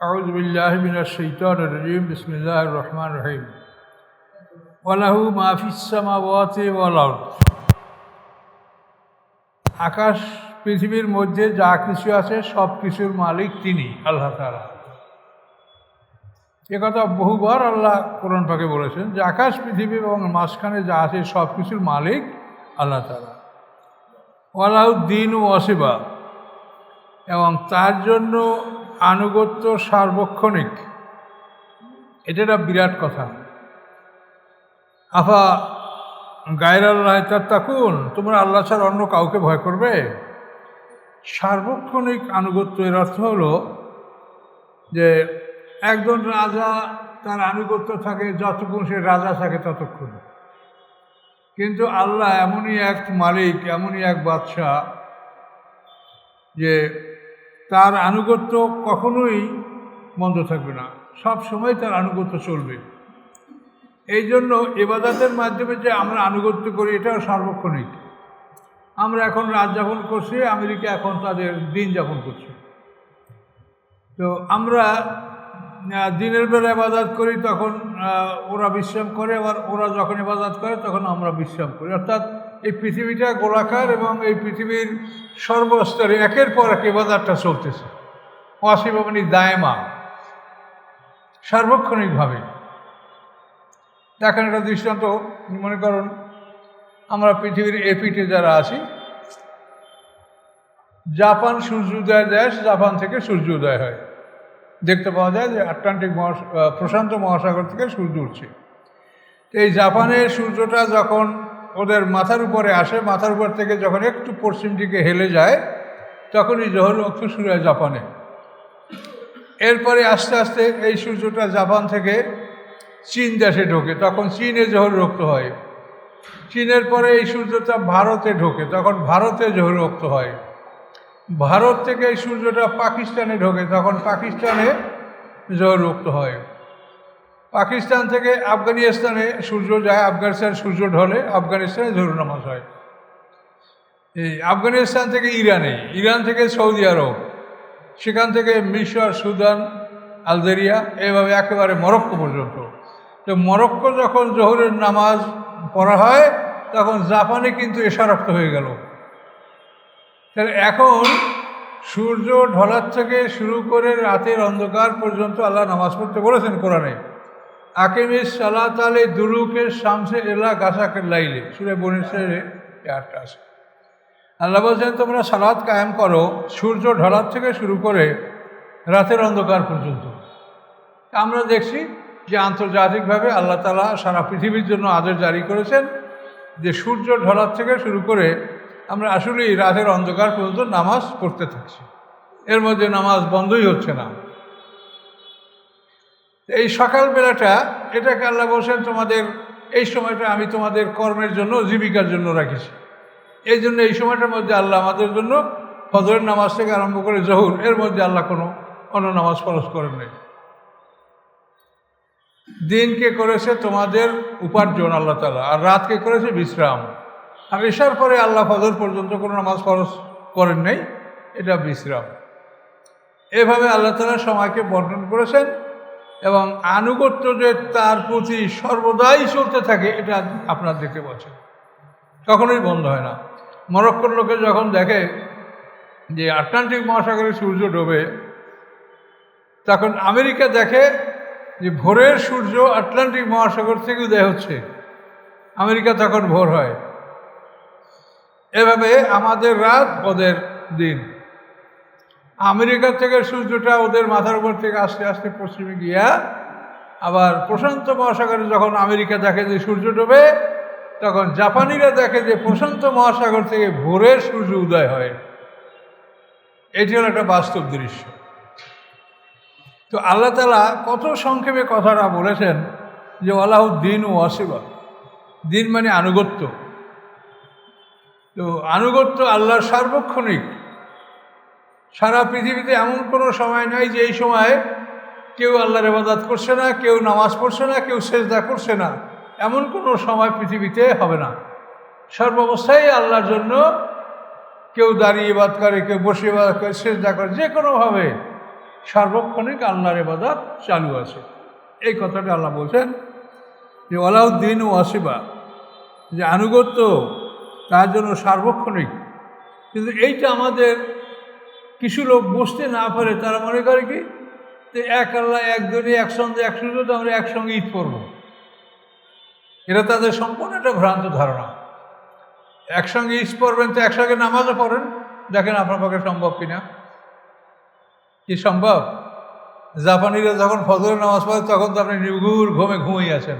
أعوذ بالله من الشيطان الرجيم بسم الله الرحمن الرحيم وله ما في السماوات والأرض আকাশ পৃথিবীর মধ্যে যা কিছু আছে সব কিছুর মালিক তিনি আল্লাহ তাআলা এ কথা বহুবার আল্লাহ কোরআন পাকে বলেছেন যে আকাশ পৃথিবী এবং মাঝখানে যা আছে সব কিছুর মালিক আল্লাহ তাআলা ওয়ালাউদ্দিন ও অসিবা এবং তার জন্য আনুগত্য সার্বক্ষণিক। এটা একটা বিরাট কথা। আফা গায়ের আল্লাহ তার তাকুন তোমরা আল্লাহ ছাড়া অন্য কাউকে ভয় করবে? সার্বক্ষণিক আনুগত্য এর অর্থ হলো যে, একজন রাজা তার আনুগত্য থাকে যতক্ষণ সে রাজা থাকে ততক্ষণ। কিন্তু আল্লাহ এমনই এক মালিক, এমনই এক বাদশাহ যে তার আনুগত্য কখনোই বন্ধ থাকবে না। সব সময় তার আনুগত্য চলবে। এই জন্য এবাদাতের মাধ্যমে যে আমরা আনুগত্য করি, এটাও সার্বক্ষণিক। আমরা এখন রাত যাপন করছি, আমেরিকা এখন তাদের দিন যাপন করছে। তো আমরা দিনের বেলা ইবাদত করি, তখন ওরা বিশ্রাম করে, আবার ওরা যখন এবাদাত করে, তখন আমরা বিশ্রাম করি। অর্থাৎ এই পৃথিবীটা গোলাকার এবং এই পৃথিবীর সর্বস্তরে একের পর এক ইবাদতটা চলতেছে। অসীম মানে দায়মা। সার্বক্ষণিকভাবে। দেখেন একটা দৃষ্টান্ত মনে করুন, আমরা পৃথিবীর এপিটে যারা আছি, জাপান সূর্যোদয় দেশ, জাপান থেকে সূর্যোদয় হয়। দেখতে পাওয়া যায় যে আটলান্টিক মহাস প্রশান্ত মহাসাগর থেকে সূর্য উঠছে। এই জাপানের সূর্যটা যখন ওদের মাথার উপরে আসে, মাথার উপর থেকে যখন একটু পশ্চিম দিকে হেলে যায়, তখনই জহর রক্ত শুরু হয় জাপানে। এরপরে আস্তে আস্তে এই সূর্যটা জাপান থেকে চীন দেশে ঢোকে, তখন চীনে জহর রক্ত হয়। চীনের পরে এই সূর্যটা ভারতে ঢোকে, তখন ভারতে জহর রক্ত হয়। ভারত থেকে এই সূর্যটা পাকিস্তানে ঢোকে, তখন পাকিস্তানে জহর রক্ত হয়। পাকিস্তান থেকে আফগানিস্তানে সূর্য যায়, আফগানিস্তান সূর্য ঢলে, আফগানিস্তানে জোর নামাজ হয়। এই আফগানিস্তান থেকে ইরানে, ইরান থেকে সৌদি আরব, সেখান থেকে মিশর, সুদান, আলজেরিয়া, এভাবে একেবারে মরক্কো পর্যন্ত। তো মরক্কো যখন জোহরের নামাজ পড়া হয়, তখন জাপানে কিন্তু এশারক্ত হয়ে গেল। তাহলে এখন সূর্য ঢলার থেকে শুরু করে রাতের অন্ধকার পর্যন্ত আল্লাহ নামাজ পড়তে বলেছেন কোরআনে। আকিমিস সালাত আলে দুলুকের শামসে এলা গাছাকের লাইলে। সুরে বনিসের আটটা আছে। আল্লাহ বলছেন, তোমরা সালাদ কায়েম করো, সূর্য ঢলার থেকে শুরু করে রাতের অন্ধকার পর্যন্ত। আমরা দেখছি যে আন্তর্জাতিকভাবে আল্লাহ তালা সারা পৃথিবীর জন্য আদেশ জারি করেছেন যে সূর্য ঢলার থেকে শুরু করে আমরা আসলেই রাতের অন্ধকার পর্যন্ত নামাজ পড়তে থাকছি। এর মধ্যে নামাজ বন্ধই হচ্ছে না। এই সকালবেলাটা এটাকে আল্লাহ বলছেন তোমাদের, এই সময়টা আমি তোমাদের কর্মের জন্য, জীবিকার জন্য রাখেছি। এই জন্য এই সময়টার মধ্যে আল্লাহ আমাদের জন্য ফজরের নামাজ থেকে আরম্ভ করে জহুর, এর মধ্যে আল্লাহ কোনো অন্য নামাজ ফরজ করেন নাই। দিনকে করেছে তোমাদের উপার্জন আল্লাহ তালা আর রাতকে করেছে বিশ্রাম। আর এসার পরে আল্লাহ ফজর পর্যন্ত কোনো নামাজ ফরজ করেন নাই, এটা বিশ্রাম। এভাবে আল্লাহ তালা সময়কে বর্ণন করেছেন। এবং আনুগত্য যে তার প্রতি সর্বদাই চলতে থাকে, এটা আপনার দেখতে পাচ্ছেন কখনোই বন্ধ হয় না। মরক্কোর লোকে যখন দেখে যে আটলান্টিক মহাসাগরে সূর্য ডোবে, তখন আমেরিকা দেখে যে ভোরের সূর্য আটলান্টিক মহাসাগর থেকে উদয় হচ্ছে। আমেরিকা তখন ভোর হয়। এভাবে আমাদের রাত, ওদের দিন। আমেরিকা থেকে সূর্যটা ওদের মাথার উপর থেকে আস্তে আস্তে পশ্চিমে গিয়া আবার প্রশান্ত মহাসাগরে যখন আমেরিকা দেখে যে সূর্য ডোবে, তখন জাপানিরা দেখে যে প্রশান্ত মহাসাগর থেকে ভোরের সূর্য উদয় হয়। এটি হলো একটা বাস্তব দৃশ্য। তো আল্লাহ তালা কত সংক্ষেপে কথাটা বলেছেন যে আলাহুদ্দিন ও অসিবা দিন মানে আনুগত্য। তো আনুগত্য আল্লাহর সার্বক্ষণিক। সারা পৃথিবীতে এমন কোনো সময় নাই যে এই সময় কেউ আল্লাহর ইবাদত করছে না, কেউ নামাজ পড়ছে না, কেউ সেজদা করছে না। এমন কোনো সময় পৃথিবীতে হবে না। সর্বাবস্থায় আল্লাহর জন্য কেউ দাঁড়িয়ে বাদ করে, কেউ বসে বাদ করে, সেজদা করে, যে কোনোভাবে সার্বক্ষণিক আল্লাহর এবাদত চালু আছে। এই কথাটা আল্লাহ বলছেন যে ওলাউদ্দিন ও আসিবা যে আনুগত্য তার জন্য সার্বক্ষণিক। কিন্তু এইটা আমাদের কিছু লোক বসতে না পারে, তারা মনে করে কি? যে এক আল্লাহ একজনই একসঙ্গে একসঙ্গে তো আমরা একসঙ্গে ঈদ করব। এটা তাদের সম্পূর্ণ একটা ভ্রান্ত ধারণা। একসঙ্গে ঈদ পড়বেন তো একসঙ্গে নামাজও পড়েন। দেখেন আপনার পক্ষে সম্ভব কিনা? কি সম্ভব? জাপানিরা যখন ফজরের নামাজ পড়ে, তখন তো আপনি নিগুর ঘুমে ঘুমিয়ে আছেন।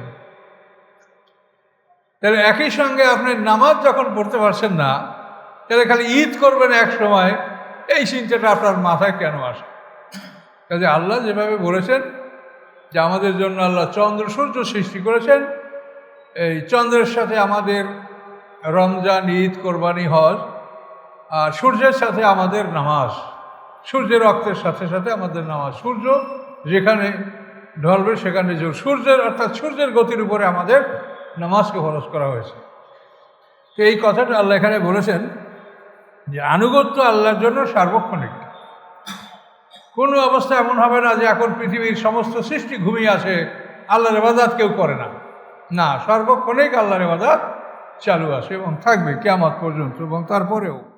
তাহলে একই সঙ্গে আপনি নামাজ যখন পড়তে পারছেন না, তাহলে খালি ঈদ করবেন এক সময় এই চিন্তাটা আপনার মাথায় কেন আসে? কাজে আল্লাহ যেভাবে বলেছেন যে আমাদের জন্য আল্লাহ চন্দ্র সূর্য সৃষ্টি করেছেন, এই চন্দ্রের সাথে আমাদের রমজান, ঈদ, কোরবানি, হজ, আর সূর্যের সাথে আমাদের নামাজ। সূর্যের রক্তের সাথে সাথে আমাদের নামাজ। সূর্য যেখানে ঢলবে সেখানে জোর সূর্যের, অর্থাৎ সূর্যের গতির উপরে আমাদের নামাজকে খরচ করা হয়েছে। তো এই কথাটা আল্লাহ এখানে বলেছেন যে আনুগত্য আল্লাহর জন্য সার্বক্ষণিক। কোনো অবস্থা এমন হবে না যে এখন পৃথিবীর সমস্ত সৃষ্টি ঘুমিয়ে আছে, আল্লাহর এবাদাত কেউ করে না। না, সর্বক্ষণিক আল্লাহর এবাদাত চালু আছে এবং থাকবে কেমন পর্যন্ত এবং তারপরেও।